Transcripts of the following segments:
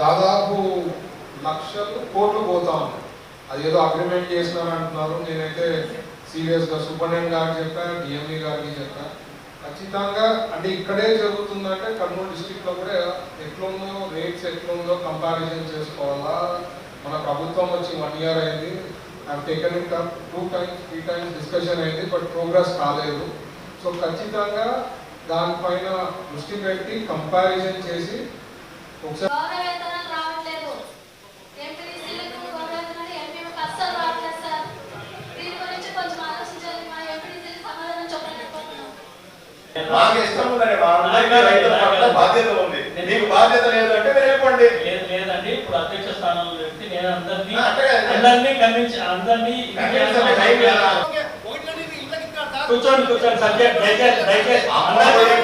దాదాపు లక్షలు కోట్లు పోతా ఉన్నాయి. అది ఏదో అగ్రిమెంట్ చేసినారు అంటున్నారు. నేనైతే సీరియస్గా సూపరింటెండెంట్ గారికి చెప్పాను డిఎంఈ గారికి చెప్పాను ఖచ్చితంగా అంటే ఇక్కడే జరుగుతుందంటే కర్నూలు డిస్టిక్లో కూడా ఎట్లుందో రేట్స్ ఎట్లుందో కంపారిజన్ చేసుకోవాలా. మన ప్రభుత్వం వచ్చి వన్ ఇయర్ అయింది. I taken it up two times three times discussion అయింది బట్ ప్రోగ్రెస్ కాలేదు. సో ఖచ్చితంగా దానిపైన దృష్టి పెట్టి కంపారిజన్ చేసి ఒకసారి మాకు ఇష్టం బాధ్యత ఉంది. మీకు బాధ్యత లేదు అంటే మీరు వెళ్ళిపోండి. లేదు లేదండి. ఇప్పుడు అధ్యక్ష స్థానంలో వ్యక్తి నేను అందరినీ. అందరినీ కన్విన్స్ అందరినీ? కూర్చోండి కూర్చోండి. సబ్జెక్ట్ దయచేసి దయచేసి అమ్మఒడి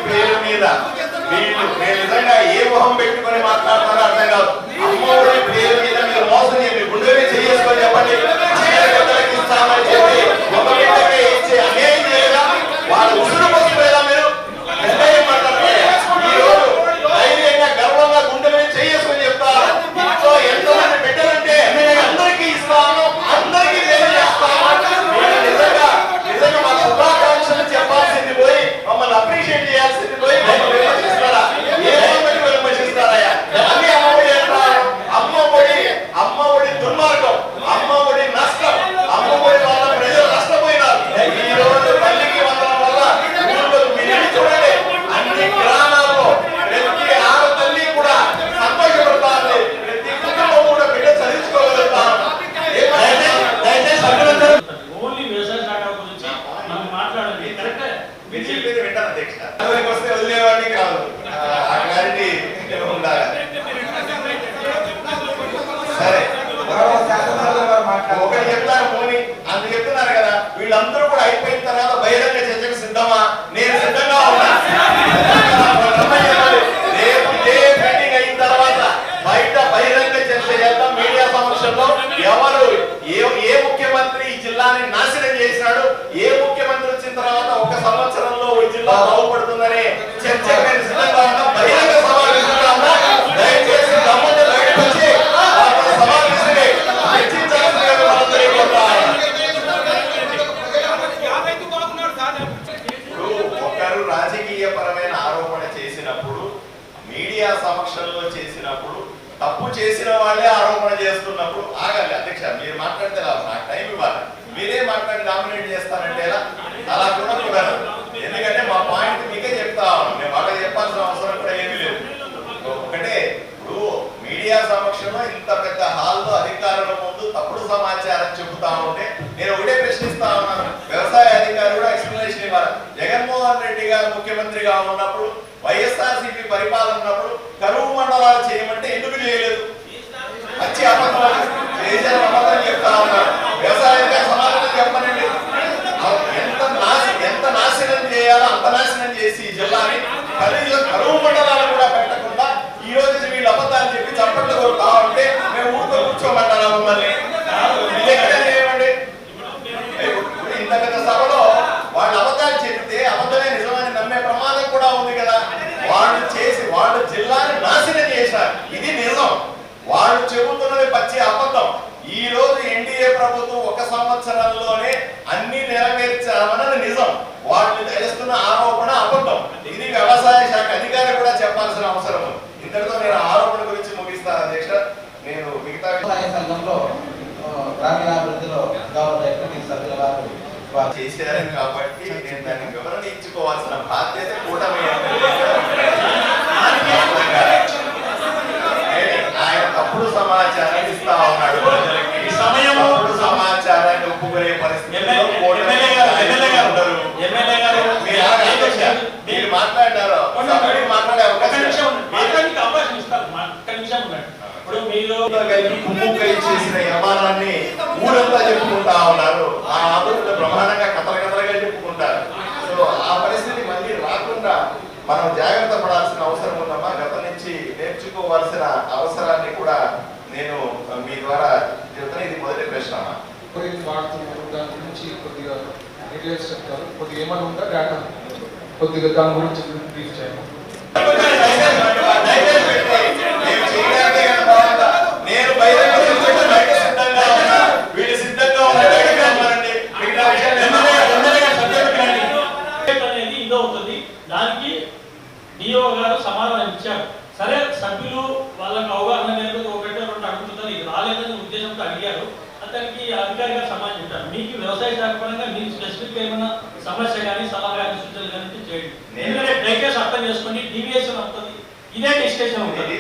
జిల్లాని నాశనం చేసినాడు. ఏ ముఖ్యమంత్రి వచ్చిన తర్వాత ఒక సంవత్సరంలో ఈ జిల్లా బాగుపడుతుందనే చర్చ నేను సిద్ధంగా ఉన్నా బహిరంగ దయచేసి దమ్ముంటే బయటకు వచ్చి ఒకరు రాజకీయ పరమైన ఆరోపణ చేసినప్పుడు మీడియా సమక్షంలో చేసినప్పుడు తప్పు చేసిన వాళ్ళే ఆరోపణ చేస్తున్నప్పుడు ఆగాలి అధ్యక్ష మీరు మాట్లాడితే నాకు టైం ఇవ్వాలి. మీరే మాట్లాడి డామినేట్ చేస్తానంటే అలా కూడా ఎందుకంటే మా పాయింట్ మీకే చెప్తా ఉన్నాను నేను వాళ్ళకి చెప్పాల్సిన అవసరం కూడా ఏమీ లేదు. ఒకటే ఇప్పుడు మీడియా సమక్షంలో ఇంత పెద్ద హాల్లో అధికారుల ముందు తప్పుడు సమాచారం చెబుతా ఉంటే నేను ఒకటే ప్రశ్నిస్తా ఉన్నాను. వ్యవసాయ అధికారులు కూడా ఎక్స్ప్లెనేషన్ ఇవ్వాలి. జగన్మోహన్ రెడ్డి గారు ముఖ్యమంత్రిగా ఉన్నప్పుడు వైఎస్ఆర్సీపీ పరిపాలన ఉన్నప్పుడు కరువు మండలాలు చేయమని ఎందుకు చేయలేదు వచ్చి అబద్ధం చేసిన అబద్ధం చెప్తా ఉన్నారు వ్యవసాయ అధికారి సమాధానం చెప్పనండి ఎంత నాశ ఎంత నాశనం చేయాలో అంత నాశనం చేసి ఈ జిల్లాని కనీసం కరువు మండలాలు కూడా పెట్టకుండా ఈ రోజు వీళ్ళు అబద్ధాలు చెప్పి చప్పట్లు కొడుతా ఉంటే మేము ఊరితో కూర్చోమంటారా మమ్మల్ని? ఇది ఇంత పెద్ద సభలో వాళ్ళు అబద్ధాలు చెప్తే అబద్ధమే నిజమని నమ్మే ప్రమాదం కూడా ఉంది కదా. వాళ్ళు చేసి వాళ్ళు జిల్లాని నాశనం చేశారు ఇది నిజం. వాళ్ళు చెబుతున్నది పచ్చి అబద్ధం. ఈ రోజు ఎన్డీఏ ప్రభుత్వం ఒక సంవత్సరంలోనే అన్ని నెరవేర్చామన్నది నిజం. వాళ్ళు చేస్తున్న ఆరో అబద్ధం ఇది వ్యవసాయ శాఖ అధికారి కూడా చెప్పాల్సిన అవసరం ఉంది ఇంతటితో నేను ఆరోపణ గురించి ముగిస్తాను అధ్యక్ష నేను మిగతా వ్యవసాయ సంఘంలో ఆ, గ్రామీణాభివృద్ధిలో గౌరవ ఎకనమిక్ సభ్యుల వారు వారు చేశారు కాబట్టి నేను దాన్ని వివరణ ఇచ్చుకోవాల్సిన బాధ్యత కూటమి ఆయన తప్పుడు సమాచారం ఇస్తా ఉన్నాడు ప్రజలకి. సమాచారాన్ని ఒప్పుకునే పరిస్థితిలో మీరు మాట్లాడే అవకాశం ఇప్పుడు చేసిన యమానాన్ని ఊరంతా చెప్పుకుంటా ఉన్నారు. మనం జాగ్రత్త పడాల్సిన అవసరం ఉందమ్మా గత నుంచి నేర్చుకోవాల్సిన అవసరాన్ని కూడా నేను మీ ద్వారా చెప్తాను ఇది మొదటి ప్రశ్న. వాడుతున్నారు దాని గురించి కొద్దిగా డీటెయిల్స్ చెప్తారు. కొద్దిగా ఏమైనా ఉందా డేటా కొద్దిగా దాని గురించి బ్రీఫ్ చేయండి దయచేసి పెట్టి, మేము చేయడానికి దానికి డిఓ గారు సమాధానం ఇచ్చారు. సరే సభ్యులు వాళ్ళకి అవగాహన లేదు ఒకటి రెండు అడుగుతున్నారు ఇది రాలేదని ఉద్దేశంతో అడిగారు. అతనికి అధికారి గారు సమాధానం చెప్పారు. మీకు వ్యవసాయ శాఖ పరంగా మీకు స్పెసిఫిక్ ఏమైనా సమస్య కానీ సలహా కానీ సూచనలు కానీ చేయండి. నేను- ఎందుకంటే దయచేసి అర్థం చేసుకోండి డివియేషన్ అవుతుంది ఇదే డిస్కషన్ ఉంటుంది.